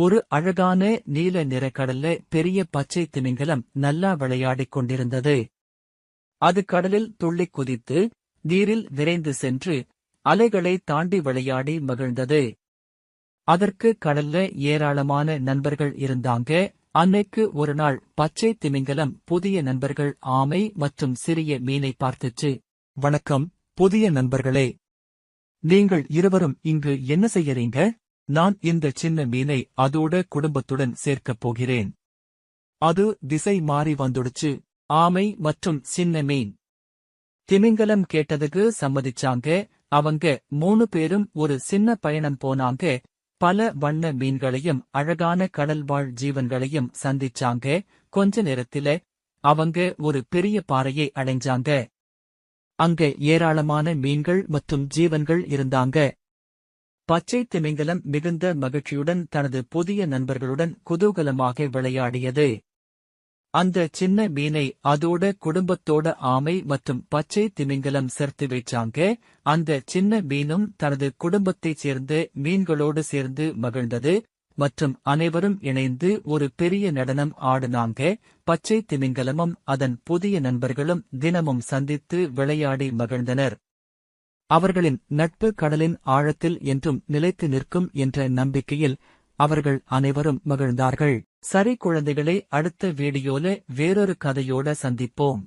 ஒரு அழகான நீல நிற கடல்ல பெரிய பச்சை திமிங்கலம் நல்லா விளையாடிக் கொண்டிருந்தது. அது கடலில் துள்ளிக் குதித்து நீரில் விரைந்து சென்று அலைகளை தாண்டி விளையாடி மகிழ்ந்தது. அதற்கு கடல்ல ஏராளமான நண்பர்கள் இருந்தாங்க. அன்னைக்கு ஒரு நாள் பச்சை திமிங்கலம் புதிய நண்பர்கள் ஆமை மற்றும் சிறிய மீனை பார்த்துச்சு. வணக்கம் புதிய நண்பர்களே. நீங்கள் இருவரும் இங்கு என்ன செய்யறீங்க? நான் இந்த சின்ன மீனை அதோட குடும்பத்துடன் சேர்க்கப் போகிறேன். அது திசை மாறி வந்துடுச்சு. ஆமை மற்றும் சின்ன மீன். திமிங்கலம் கேட்டதுக்கு சம்மதிச்சாங்க. அவங்க மூணு பேரும் ஒரு சின்ன பயணம் போனாங்க. பல வண்ண மீன்களையும் அழகான கடல்வாழ் ஜீவன்களையும் சந்திச்சாங்க. கொஞ்ச நேரத்தில அவங்க ஒரு பெரிய பாறையை அடைஞ்சாங்க. அங்க ஏராளமான மீன்கள் மற்றும் ஜீவன்கள் இருந்தாங்க. பச்சை திமிங்கலம் மிகுந்த மகிழ்ச்சியுடன் தனது புதிய நண்பர்களுடன் குதூகலமாக விளையாடியது. அந்த சின்ன மீனை அதோட குடும்பத்தோட ஆமை மற்றும் பச்சை திமிங்கலம் சேர்த்து வைச்சாங்க. அந்த சின்ன மீனும் தனது குடும்பத்தைச் சேர்ந்து மீன்களோடு சேர்ந்து மகிழ்ந்தது மற்றும் அனைவரும் இணைந்து ஒரு பெரிய நடனம் ஆடினாங்க. பச்சை திமிங்கலமும் அதன் புதிய நண்பர்களும் தினமும் சந்தித்து விளையாடி மகிழ்ந்தனர். அவர்களின் நட்பு கடலின் ஆழத்தில் என்றும் நிலைத்து நிற்கும் என்ற நம்பிக்கையில் அவர்கள் அனைவரும் மகிழ்ந்தார்கள். சரி குழந்தைகளை அடுத்த வீடியோல வேறொரு கதையோட சந்திப்போம்.